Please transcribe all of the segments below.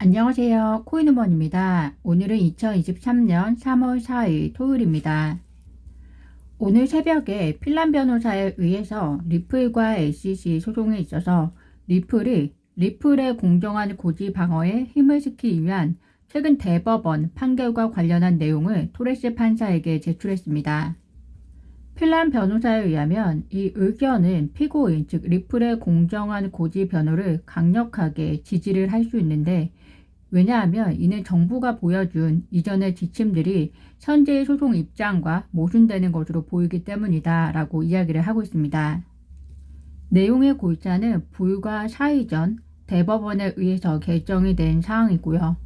안녕하세요. 코인우먼입니다. 오늘은 2023년 3월 4일 토요일입니다. 오늘 새벽에 필란 변호사에 의해서 리플과 SEC 소송에 있어서 리플이 리플의 공정한 고지 방어에 힘을 쓰기 위한 최근 대법원 판결과 관련한 내용을 토레스 판사에게 제출했습니다. 필란 변호사에 의하면 이 의견은 피고인 즉 리플의 공정한 고지 변호를 강력하게 지지를 할 수 있는데 왜냐하면 이는 정부가 보여준 이전의 지침들이 현재의 소송 입장과 모순되는 것으로 보이기 때문이다 라고 이야기를 하고 있습니다. 내용의 골자는 불과 4일 전 대법원에 의해서 결정이 된 사항이고요.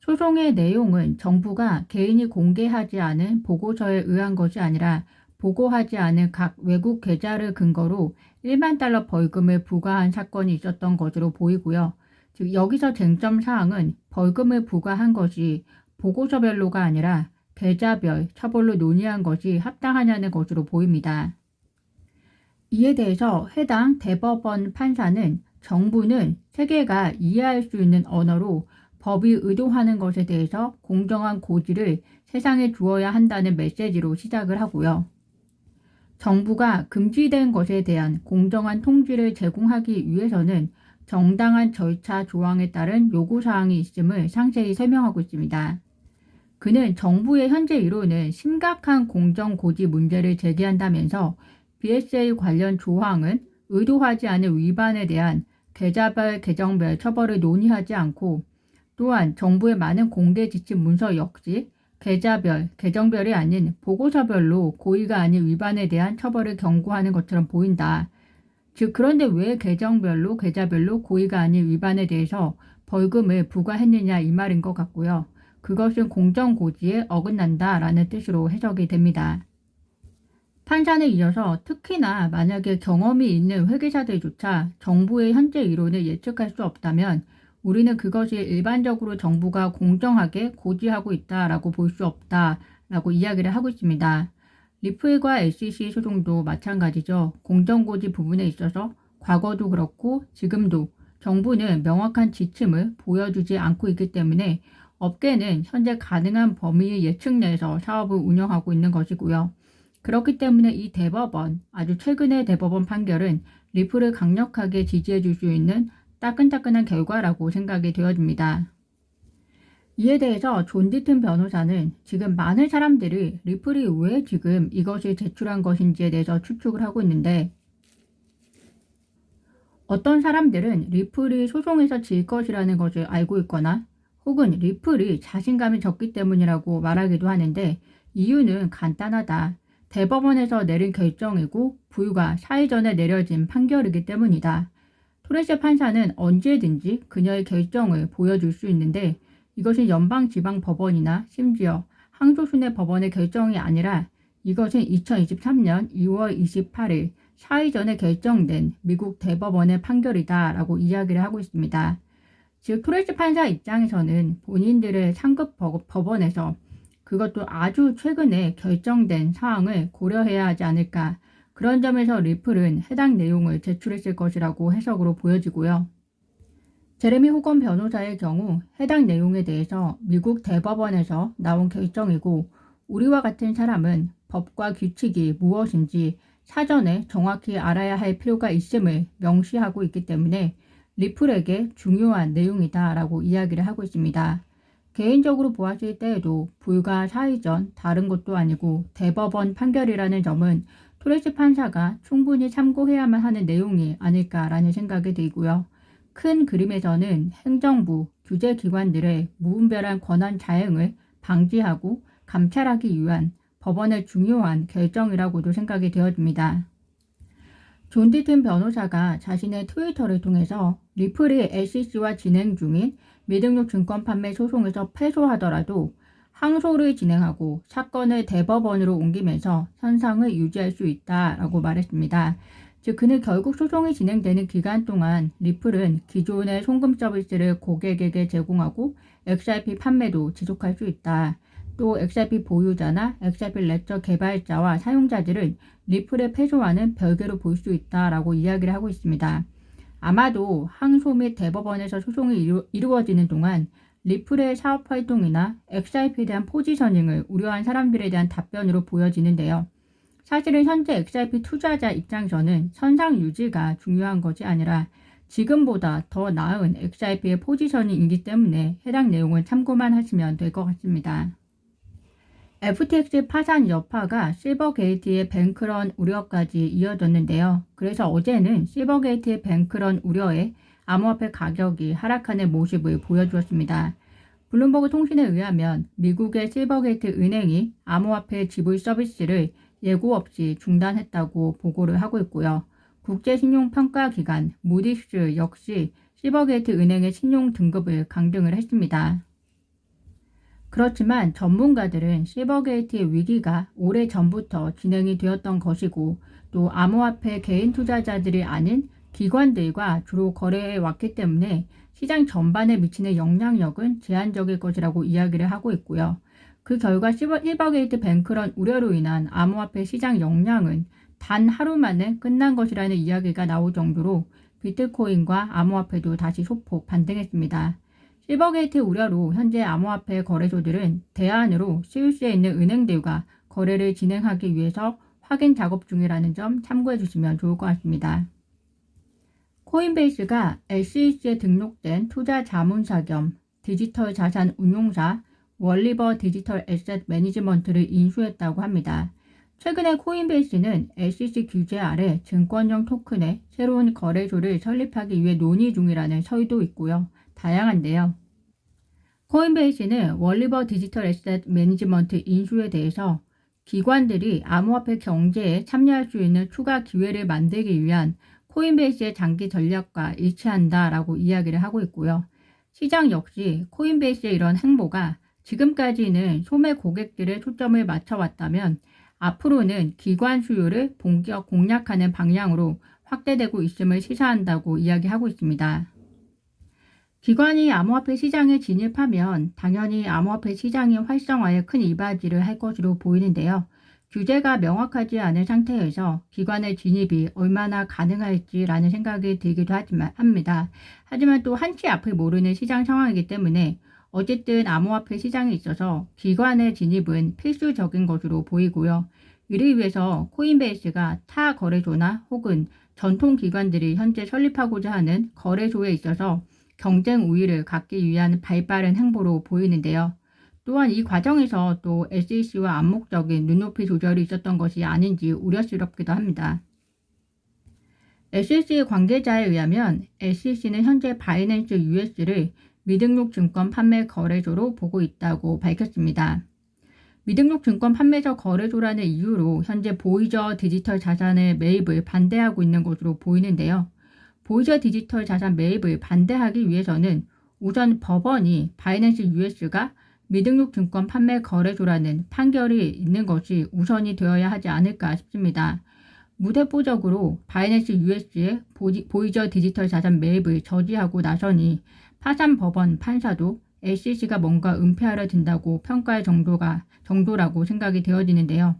소송의 내용은 정부가 개인이 공개하지 않은 보고서에 의한 것이 아니라 보고하지 않은 각 외국 계좌를 근거로 1만 달러 벌금을 부과한 사건이 있었던 것으로 보이고요. 즉 여기서 쟁점 사항은 벌금을 부과한 것이 보고서별로가 아니라 계좌별 처벌로 논의한 것이 합당하냐는 것으로 보입니다. 이에 대해서 해당 대법원 판사는 정부는 세계가 이해할 수 있는 언어로 법이 의도하는 것에 대해서 공정한 고지를 세상에 주어야 한다는 메시지로 시작을 하고요. 정부가 금지된 것에 대한 공정한 통지를 제공하기 위해서는 정당한 절차 조항에 따른 요구사항이 있음을 상세히 설명하고 있습니다. 그는 정부의 현재 이론은 심각한 공정고지 문제를 제기한다면서 BSA 관련 조항은 의도하지 않은 위반에 대한 계좌별 계정별 처벌을 논의하지 않고 또한 정부의 많은 공개 지침 문서 역시 계좌별, 계정별이 아닌 보고서별로 고의가 아닌 위반에 대한 처벌을 경고하는 것처럼 보인다. 즉 그런데 왜 계정별로 계좌별로 고의가 아닌 위반에 대해서 벌금을 부과했느냐 이 말인 것 같고요. 그것은 공정고지에 어긋난다 라는 뜻으로 해석이 됩니다. 판사는 이어서 특히나 만약에 경험이 있는 회계사들조차 정부의 현재 이론을 예측할 수 없다면 우리는 그것이 일반적으로 정부가 공정하게 고지하고 있다라고 볼 수 없다라고 이야기를 하고 있습니다. 리플과 SEC 소송도 마찬가지죠. 공정고지 부분에 있어서 과거도 그렇고 지금도 정부는 명확한 지침을 보여주지 않고 있기 때문에 업계는 현재 가능한 범위의 예측 내에서 사업을 운영하고 있는 것이고요. 그렇기 때문에 이 대법원, 아주 최근의 대법원 판결은 리플을 강력하게 지지해 줄 수 있는 따끈따끈한 결과라고 생각이 되어집니다. 이에 대해서 존 디튼 변호사는 지금 많은 사람들이 리플이 왜 지금 이것을 제출한 것인지에 대해서 추측을 하고 있는데 어떤 사람들은 리플이 소송에서 질 것이라는 것을 알고 있거나 혹은 리플이 자신감이 적기 때문이라고 말하기도 하는데 이유는 간단하다. 대법원에서 내린 결정이고 불과 4일 전에 내려진 판결이기 때문이다. 토레스 판사는 언제든지 그녀의 결정을 보여줄 수 있는데 이것은 연방 지방 법원이나 심지어 항소심의 법원의 결정이 아니라 이것은 2023년 2월 28일 4일 전에 결정된 미국 대법원의 판결이다라고 이야기를 하고 있습니다. 즉 토레스 판사 입장에서는 본인들의 상급 법원에서 그것도 아주 최근에 결정된 사항을 고려해야 하지 않을까 그런 점에서 리플은 해당 내용을 제출했을 것이라고 해석으로 보여지고요. 제레미 호건 변호사의 경우 해당 내용에 대해서 미국 대법원에서 나온 결정이고 우리와 같은 사람은 법과 규칙이 무엇인지 사전에 정확히 알아야 할 필요가 있음을 명시하고 있기 때문에 리플에게 중요한 내용이다 라고 이야기를 하고 있습니다. 개인적으로 보았을 때에도 불과 4일 전 다른 것도 아니고 대법원 판결이라는 점은 토레스 판사가 충분히 참고해야만 하는 내용이 아닐까라는 생각이 들고요. 큰 그림에서는 행정부, 규제기관들의 무분별한 권한 자행을 방지하고 감찰하기 위한 법원의 중요한 결정이라고도 생각이 되어집니다. 존 디튼 변호사가 자신의 트위터를 통해서 리플이 SEC와 진행 중인 미등록 증권 판매 소송에서 패소하더라도 항소를 진행하고 사건을 대법원으로 옮기면서 현상을 유지할 수 있다라고 말했습니다. 즉 그는 결국 소송이 진행되는 기간 동안 리플은 기존의 송금 서비스를 고객에게 제공하고 XRP 판매도 지속할 수 있다. 또 XRP 보유자나 XRP 레저 개발자와 사용자들은 리플의 패소와는 별개로 볼 수 있다라고 이야기를 하고 있습니다. 아마도 항소 및 대법원에서 소송이 이루, 이루어지는 동안 리플의 사업 활동이나 XRP에 대한 포지셔닝을 우려한 사람들에 대한 답변으로 보여지는데요. 사실은 현재 XRP 투자자 입장에서는 선상 유지가 중요한 것이 아니라 지금보다 더 나은 XRP의 포지셔닝이기 때문에 해당 내용을 참고만 하시면 될 것 같습니다. FTX 파산 여파가 실버게이트의 뱅크런 우려까지 이어졌는데요. 그래서 어제는 실버게이트의 뱅크런 우려에 암호화폐 가격이 하락하는 모습을 보여주었습니다. 블룸버그 통신에 의하면 미국의 실버게이트 은행이 암호화폐 지불 서비스를 예고 없이 중단했다고 보고를 하고 있고요. 국제신용평가기관 무디스 역시 실버게이트 은행의 신용 등급을 강등을 했습니다. 그렇지만 전문가들은 실버게이트의 위기가 오래 전부터 진행이 되었던 것이고 또 암호화폐 개인 투자자들이 아닌 기관들과 주로 거래해 왔기 때문에 시장 전반에 미치는 영향력은 제한적일 것이라고 이야기를 하고 있고요. 그 결과 실버게이트 뱅크런 우려로 인한 암호화폐 시장 영향은 단 하루 만에 끝난 것이라는 이야기가 나올 정도로 비트코인과 암호화폐도 다시 소폭 반등했습니다. 실버게이트 우려로 현재 암호화폐 거래소들은 대안으로 CUC에 있는 은행들과 거래를 진행하기 위해서 확인 작업 중이라는 점 참고해 주시면 좋을 것 같습니다. 코인베이스가 SEC에 등록된 투자 자문사 겸 디지털 자산 운용사 월리버 디지털 에셋 매니지먼트를 인수했다고 합니다. 최근에 코인베이스는 SEC 규제 아래 증권형 토큰의 새로운 거래소를 설립하기 위해 논의 중이라는 서유도 있고요. 다양한데요. 코인베이스는 월리버 디지털 에셋 매니지먼트 인수에 대해서 기관들이 암호화폐 경제에 참여할 수 있는 추가 기회를 만들기 위한 코인베이스의 장기 전략과 일치한다라고 이야기를 하고 있고요. 시장 역시 코인베이스의 이런 행보가 지금까지는 소매 고객들의 초점을 맞춰왔다면 앞으로는 기관 수요를 본격 공략하는 방향으로 확대되고 있음을 시사한다고 이야기하고 있습니다. 기관이 암호화폐 시장에 진입하면 당연히 암호화폐 시장의 활성화에 큰 이바지를 할 것으로 보이는데요. 규제가 명확하지 않은 상태에서 기관의 진입이 얼마나 가능할지라는 생각이 들기도 하지만 합니다. 하지만 또 한치 앞을 모르는 시장 상황이기 때문에 어쨌든 암호화폐 시장에 있어서 기관의 진입은 필수적인 것으로 보이고요. 이를 위해서 코인베이스가 타 거래소나 혹은 전통 기관들이 현재 설립하고자 하는 거래소에 있어서 경쟁 우위를 갖기 위한 발빠른 행보로 보이는데요. 또한 이 과정에서 또 SEC와 암묵적인 눈높이 조절이 있었던 것이 아닌지 우려스럽기도 합니다. SEC 관계자에 의하면 SEC는 현재 바이낸스 US를 미등록 증권 판매 거래소로 보고 있다고 밝혔습니다. 미등록 증권 판매자 거래소라는 이유로 현재 보이저 디지털 자산의 매입을 반대하고 있는 것으로 보이는데요. 보이저 디지털 자산 매입을 반대하기 위해서는 우선 법원이 바이낸스 US가 미등록 증권 판매 거래소라는 판결이 있는 것이 우선이 되어야 하지 않을까 싶습니다. 무대포적으로 바이낸스 US의 보이저 디지털 자산 매입을 저지하고 나서니 파산 법원 판사도 SEC가 뭔가 은폐하려 든다고 평가할 정도가 정도라고 생각이 되어지는데요.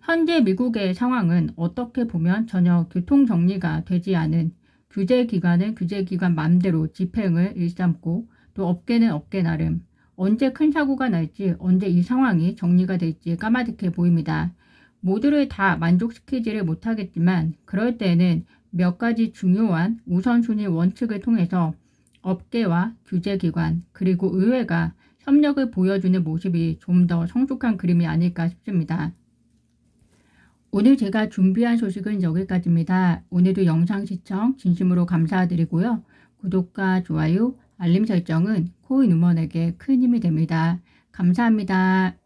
현재 미국의 상황은 어떻게 보면 전혀 교통 정리가 되지 않은 규제 기관은 규제 기관 맘대로 집행을 일삼고 또 업계는 업계 나름 언제 큰 사고가 날지 언제 이 상황이 정리가 될지 까마득해 보입니다. 모두를 다 만족시키지를 못하겠지만 그럴 때는 몇 가지 중요한 우선순위 원칙을 통해서 업계와 규제기관 그리고 의회가 협력을 보여주는 모습이 좀 더 성숙한 그림이 아닐까 싶습니다. 오늘 제가 준비한 소식은 여기까지입니다. 오늘도 영상 시청 진심으로 감사드리고요. 구독과 좋아요, 알림 설정은 코인 우먼에게 큰 힘이 됩니다. 감사합니다.